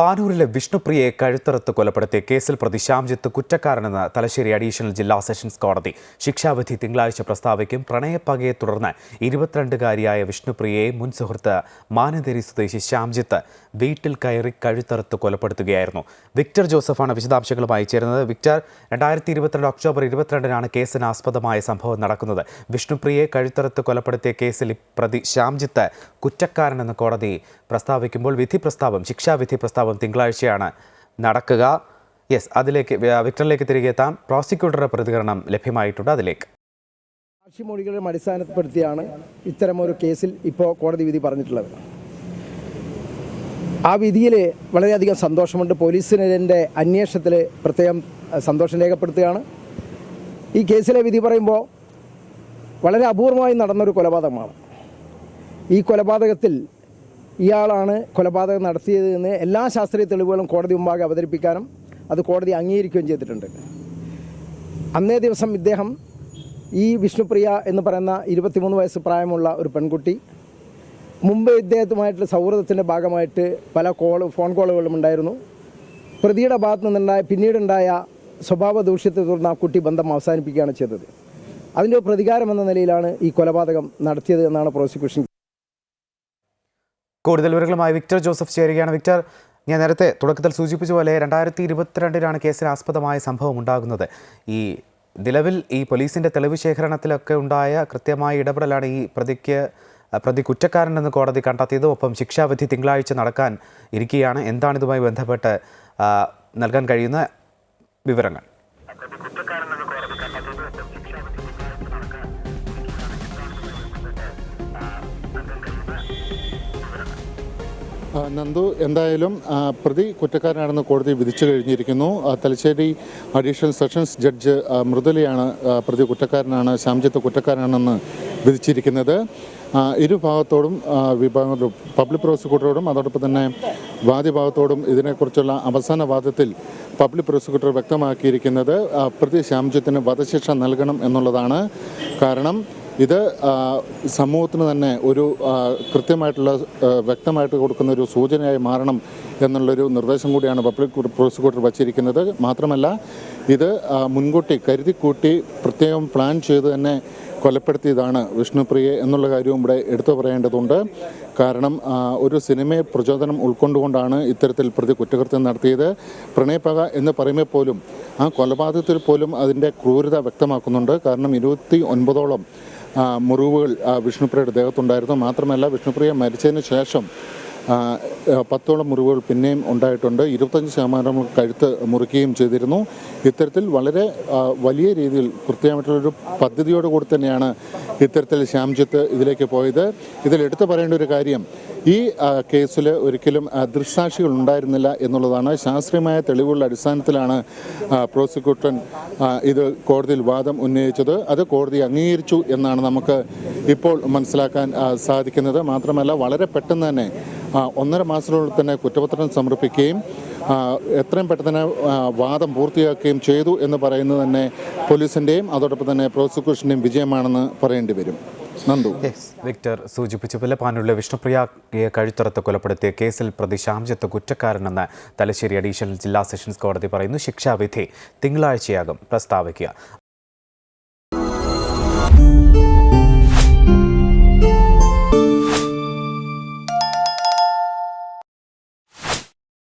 പാനൂരിലെ വിഷ്ണുപ്രിയയെ കഴുത്തറുത്ത് കൊലപ്പെടുത്തിയ കേസിൽ പ്രതി ശ്യാംജിത്ത് കുറ്റക്കാരനെന്ന് തലശ്ശേരി അഡീഷണൽ ജില്ലാ സെഷൻസ് കോടതി ശിക്ഷാവിധി തിങ്കളാഴ്ച പ്രസ്താവിക്കും പ്രണയപ്പകയെ തുടർന്ന് ഇരുപത്തിരണ്ടുകാരിയായ വിഷ്ണുപ്രിയയെ മുൻ സുഹൃത്ത് മാനന്തേരി സ്വദേശി ശ്യാംജിത്ത് വീട്ടിൽ കയറി കഴുത്തറുത്ത് കൊലപ്പെടുത്തുകയായിരുന്നു. വിക്ടർ ജോസഫാണ് വിശദാംശങ്ങളുമായി ചേരുന്നത്. വിക്ടർ രണ്ടായിരത്തി ഇരുപത്തിരണ്ട് ഒക്ടോബർ ഇരുപത്തിരണ്ടിനാണ് കേസിന് ആസ്പദമായ സംഭവം നടക്കുന്നത്. വിഷ്ണുപ്രിയയെ കഴുത്തറുത്ത് കൊലപ്പെടുത്തിയ കേസിൽ പ്രതി ശ്യാംജിത്ത് കുറ്റക്കാരനെന്ന് കോടതി പ്രസ്താവിക്കുമ്പോൾ വിധി പ്രസ്താവം ശിക്ഷാവിധി പ്രസ്താവം തിങ്കളാഴ്ചയാണ് നടക്കുക. യെസ് അതിലേക്ക് വിക്ടറിലേക്ക് തിരികെ എത്താം. പ്രോസിക്യൂട്ടറുടെ പ്രതികരണം ലഭ്യമായിട്ടുണ്ട്. അതിലേക്ക്. സാക്ഷിമൊഴികളുടെ അടിസ്ഥാനപ്പെടുത്തിയാണ് ഇത്തരമൊരു കേസിൽ ഇപ്പോൾ കോടതി വിധി പറഞ്ഞിട്ടുള്ളത്. ആ വിധിയിൽ വളരെയധികം സന്തോഷമുണ്ട്. പോലീസിനെതിന്റെ അന്വേഷണത്തിൽ പ്രത്യേകം സന്തോഷം രേഖപ്പെടുത്തുകയാണ്. ഈ കേസിലെ വിധി പറയുമ്പോൾ വളരെ അപൂർവമായി നടന്നൊരു കൊലപാതകമാണ്. ഈ കൊലപാതകത്തിൽ ഇയാളാണ് കൊലപാതകം നടത്തിയത് എന്ന് എല്ലാ ശാസ്ത്രീയ തെളിവുകളും കോടതി മുമ്പാകെ അവതരിപ്പിക്കാനും അത് കോടതി അംഗീകരിക്കുകയും ചെയ്തിട്ടുണ്ട്. അന്നേ ദിവസം ഇദ്ദേഹം ഈ വിഷ്ണുപ്രിയ എന്ന് പറയുന്ന ഇരുപത്തിമൂന്ന് വയസ്സ് പ്രായമുള്ള ഒരു പെൺകുട്ടി മുമ്പ് ഇദ്ദേഹത്തുമായിട്ടുള്ള സൗഹൃദത്തിന്റെ ഭാഗമായിട്ട് പല കോൾ ഫോൺ കോളുകളും ഉണ്ടായിരുന്നു. പ്രതിയുടെ ഭാഗത്തു നിന്നുണ്ടായ പിന്നീടുണ്ടായ സ്വഭാവ ദൂഷ്യത്തെ തുടർന്ന് ആ കുട്ടി ബന്ധം അവസാനിപ്പിക്കുകയാണ് ചെയ്തത്. അതിന്റെ പ്രതികാരം എന്ന നിലയിലാണ് ഈ കൊലപാതകം നടത്തിയത് എന്നാണ് പ്രോസിക്യൂഷൻ കൂടുതൽ വിവരങ്ങളുമായി വിക്ടർ ജോസഫ് ചേരുകയാണ്. വിക്ടർ ഞാൻ നേരത്തെ തുടക്കത്തിൽ സൂചിപ്പിച്ച പോലെ രണ്ടായിരത്തി ഇരുപത്തിരണ്ടിലാണ് കേസിന് ആസ്പദമായ സംഭവം ഉണ്ടാകുന്നത്. ഈ നിലവിൽ ഈ പോലീസിന്റെ തെളിവ് ശേഖരണത്തിലൊക്കെ ഉണ്ടായ കൃത്യമായ ഇടപെടലാണ് ഈ പ്രതിക്ക് പ്രതി കുറ്റക്കാരനെന്ന് കോടതി കണ്ടെത്തിയതും. ഒപ്പം ശിക്ഷാവിധി തിങ്കളാഴ്ച നടക്കാൻ ഇരിക്കുകയാണ്. എന്താണ് ഇതുമായി ബന്ധപ്പെട്ട് നൽകാൻ കഴിയുന്ന വിവരങ്ങൾ? നന്ദു എന്തായാലും പ്രതി കുറ്റക്കാരനാണെന്ന് കോടതി വിധിച്ചു കഴിഞ്ഞിരിക്കുന്നു. തലശ്ശേരി അഡീഷണൽ സെഷൻസ് ജഡ്ജ് മൃദുലയാണ് പ്രതി കുറ്റക്കാരനാണ് ശ്യാംജിത്ത് കുറ്റക്കാരനാണെന്ന് വിധിച്ചിരിക്കുന്നത്. ഇരുഭാഗത്തോടും വിഭാഗ പബ്ലിക് പ്രോസിക്യൂട്ടറോടും അതോടൊപ്പം തന്നെ വാദിഭാഗത്തോടും ഇതിനെക്കുറിച്ചുള്ള അവസാന വാദത്തിൽ പബ്ലിക് പ്രോസിക്യൂട്ടർ വ്യക്തമാക്കിയിരിക്കുന്നത് പ്രതി ശ്യാംജിത്തിന് വധശിക്ഷ നൽകണം എന്നുള്ളതാണ് കാരണം. ഇത് സമൂഹത്തിന് തന്നെ ഒരു കൃത്യമായിട്ടുള്ള വ്യക്തമായിട്ട് കൊടുക്കുന്ന ഒരു സൂചനയായി മാറണം എന്നുള്ളൊരു നിർദ്ദേശം കൂടിയാണ് പബ്ലിക് പ്രോസിക്യൂട്ടർ വച്ചിരിക്കുന്നത്. മാത്രമല്ല ഇത് മുൻകൂട്ടി കരുതിക്കൂട്ടി പ്രത്യേകം പ്ലാൻ ചെയ്ത് തന്നെ കൊലപ്പെടുത്തിയതാണ് വിഷ്ണുപ്രിയ എന്നുള്ള കാര്യവും ഇവിടെ എടുത്തു പറയേണ്ടതുണ്ട്. കാരണം ഒരു സിനിമയെ പ്രചോദനം ഉൾക്കൊണ്ടുകൊണ്ടാണ് ഇത്തരത്തിൽ പ്രതി കുറ്റകൃത്യം നടത്തിയത്. പ്രണയപ്പക എന്ന് പറയുമ്പോൾ പോലും ആ കൊലപാതകത്തിൽ പോലും അതിന്റെ ക്രൂരത വ്യക്തമാക്കുന്നുണ്ട്. കാരണം ഇരുപത്തി ഒൻപതോളം മുറിവുകൾ വിഷ്ണുപ്രിയയുടെ ദേഹത്തുണ്ടായിരുന്നു. മാത്രമല്ല വിഷ്ണുപ്രിയ മരിച്ചതിന് ശേഷം പത്തോളം മുറിവുകൾ പിന്നെയും ഉണ്ടായിട്ടുണ്ട്. ഇരുപത്തഞ്ച് ശതമാനം കഴുത്ത് മുറിക്കുകയും ചെയ്തിരുന്നു. ഇത്തരത്തിൽ വളരെ വലിയ രീതിയിൽ കൃത്യമായിട്ടുള്ളൊരു പദ്ധതിയോടുകൂടി തന്നെയാണ് ഇത്തരത്തിൽ ശ്യാംജിത്ത് ഇതിലേക്ക് പോയത്. ഇതിൽ എടുത്തു പറയേണ്ട ഒരു കാര്യം ഈ കേസിൽ ഒരിക്കലും ദൃക്സാക്ഷികൾ ഉണ്ടായിരുന്നില്ല എന്നുള്ളതാണ് ശാസ്ത്രീയമായ തെളിവുകളുടെ അടിസ്ഥാനത്തിലാണ് പ്രോസിക്യൂട്ടർ ഇത് കോടതിയിൽ വാദം ഉന്നയിച്ചത്. അത് കോടതി അംഗീകരിച്ചു എന്നാണ് നമുക്ക് ഇപ്പോൾ മനസ്സിലാക്കാൻ സാധിക്കുന്നത്. മാത്രമല്ല വളരെ പെട്ടെന്ന് തന്നെ ഒന്നര മാസത്തിനുള്ളിൽ തന്നെ കുറ്റപത്രം സമർപ്പിക്കുകയും എത്രയും പെട്ടെന്ന് തന്നെ വാദം പൂർത്തിയാക്കുകയും ചെയ്തു എന്ന് പറയുന്നത് തന്നെ പോലീസിന്റെയും അതോടൊപ്പം തന്നെ പ്രോസിക്യൂഷന്റെയും വിജയമാണെന്ന് പറയേണ്ടി വരും. നന്ദു. വിക്ടർ സൂചിപ്പിച്ച പുല്ലപ്പാനുള്ള വിഷ്ണുപ്രിയയെ കഴുത്തറത്ത് കൊലപ്പെടുത്തിയ കേസിൽ പ്രതി ശ്യാംജിത്ത് കുറ്റക്കാരനെന്ന് തലശ്ശേരി അഡീഷണൽ ജില്ലാ സെഷൻസ് കോടതി പറയുന്നു. ശിക്ഷാവിധി തിങ്കളാഴ്ചയാകും പ്രസ്താവിക്കുക.